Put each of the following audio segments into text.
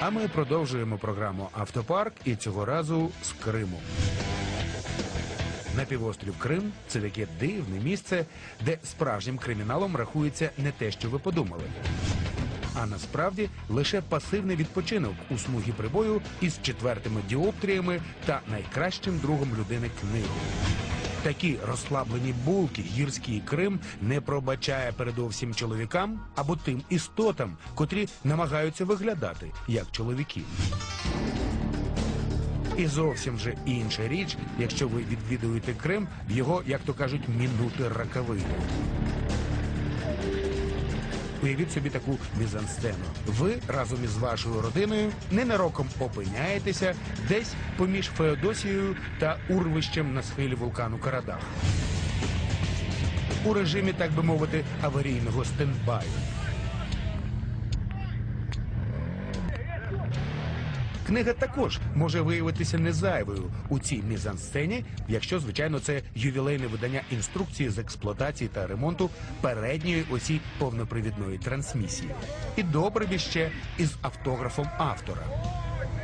А ми продовжуємо програму Автопарк і цього разу з Криму. Напівострів Крим це таке дивне місце, де справжнім криміналом рахується не те, що ви подумали. А насправді лише пасивний відпочинок у смугі прибою із четвертими діоптріями та найкращим другом людини книгою. Такі розслаблені булки гірський Крим не пробачає передовсім чоловікам або тим істотам, котрі намагаються виглядати як чоловіки. І зовсім же інша річ, якщо ви відвідуєте Крим в його, як то кажуть, мінути раковини. Уявіть собі таку мізансцену. Ви разом із вашою родиною ненароком опиняєтеся десь поміж Феодосією та урвищем на схилі вулкану Карадах. У режимі, так би мовити, аварійного стендбаю. Книга також може виявитися незайвою у цій мізансцені, якщо, звичайно, це ювілейне видання інструкції з експлуатації та ремонту передньої осі повнопривідної трансмісії. І добре б ще із автографом автора.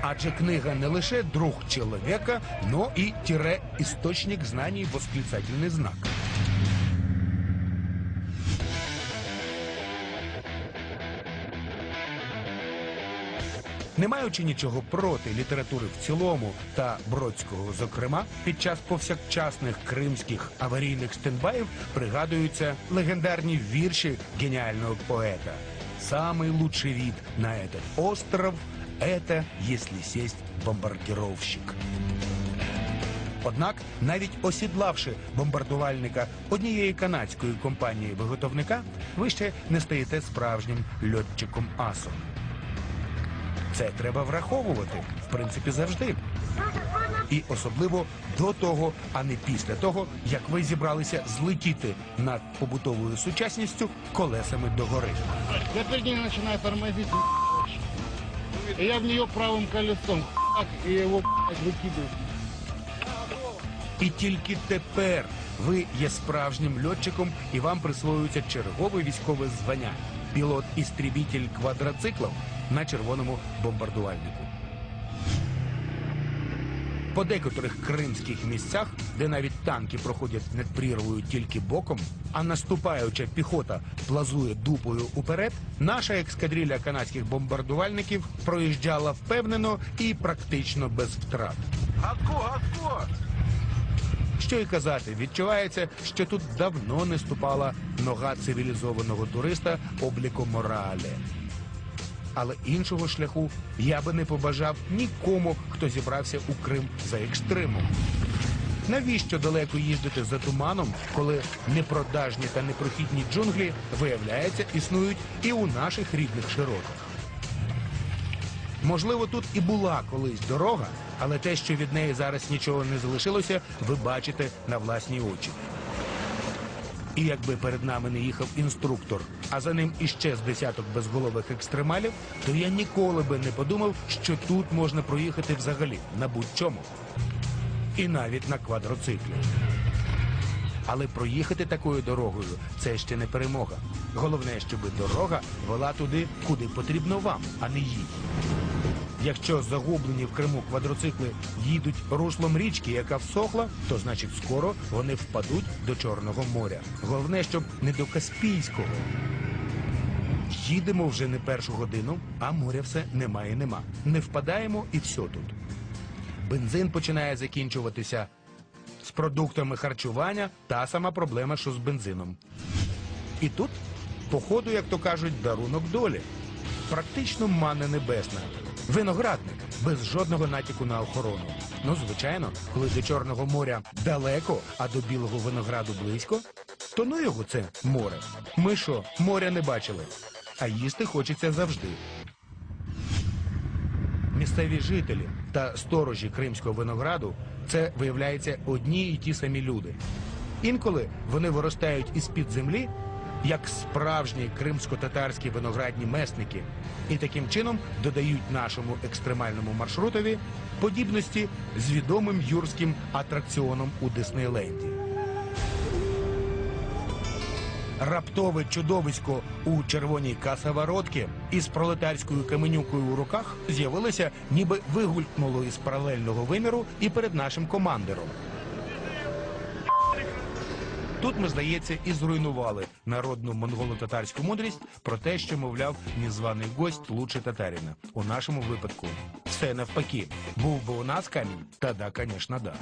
Адже книга не лише друг чоловіка, но і тире істочник знань восклицательний знак. Не маючи нічого проти літератури в цілому та Бродського, зокрема, під час повсякчасних кримських аварійних стендбаїв пригадуються легендарні вірші геніального поета. Самый лучший вид на этот остров – это если сесть бомбардировщик. Однак, навіть осідлавши бомбардувальника однієї канадської компанії-виготовника, ви ще не стаєте справжнім льотчиком асом. Це треба враховувати, в принципі, завжди. І особливо до того, а не після того, як ви зібралися злетіти над побутовою сучасністю колесами догори. Я перед ней начинаю тормозить, и я в нее правым колесом, х**ак, и его блядь, выкидываю. І тільки тепер ви є справжнім льотчиком і вам присвоюється чергове військове звання пілот істрібітель квадроциклів на червоному бомбардувальнику. По декотрих кримських місцях, де навіть танки проходять над прірвою тільки боком, а наступаюча піхота плазує дупою уперед, наша ескадрилья канадських бомбардувальників проїжджала впевнено і практично без втрат. Гадко, гадко! Що й казати, відчувається, що тут давно не ступала нога цивілізованого туриста обліку моралі. Але іншого шляху я би не побажав нікому, хто зібрався у Крим за екстримом. Навіщо далеко їздити за туманом, коли непродажні та непрохідні джунглі, виявляється, існують і у наших рідних широтах? Можливо, тут і була колись дорога, але те, що від неї зараз нічого не залишилося, ви бачите на власні очі. І якби перед нами не їхав інструктор, а за ним іще з десяток безголових екстремалів, то я ніколи би не подумав, що тут можна проїхати взагалі на будь-чому. І навіть на квадроциклі. Але проїхати такою дорогою це ще не перемога. Головне, щоб дорога вела туди, куди потрібно вам, а не їй. Якщо загублені в Криму квадроцикли їдуть руслом річки, яка всохла, то значить скоро вони впадуть до Чорного моря. Головне, щоб не до Каспійського. Їдемо вже не першу годину, а моря все немає, нема. Не впадаємо і все тут. Бензин починає закінчуватися. З продуктами харчування та сама проблема, що з бензином. І тут, походу, як то кажуть, дарунок долі. Практично манна небесна. Виноградник без жодного натяку на охорону. Ну, звичайно, коли до Чорного моря далеко, а до білого винограду близько, то ну його це море. Ми що, моря не бачили, а їсти хочеться завжди. Місцеві жителі та сторожі кримського винограду це виявляється одні і ті самі люди. Інколи вони виростають із-під землі, як справжні кримсько-татарські виноградні месники, і таким чином додають нашому екстремальному маршрутові подібності з відомим юрським атракціоном у Диснейленді. раптове чудовисько у червоній касаворотці із пролетарською каменюкою у руках з'явилося, ніби вигулькнуло із паралельного виміру і перед нашим командиром. Тут ми, здається, і зруйнували народну монголо-татарську мудрість про те, що, мовляв, незваний гость лучше татаріна. У нашому випадку все навпаки. Був би у нас камінь, тоді, звісно, да.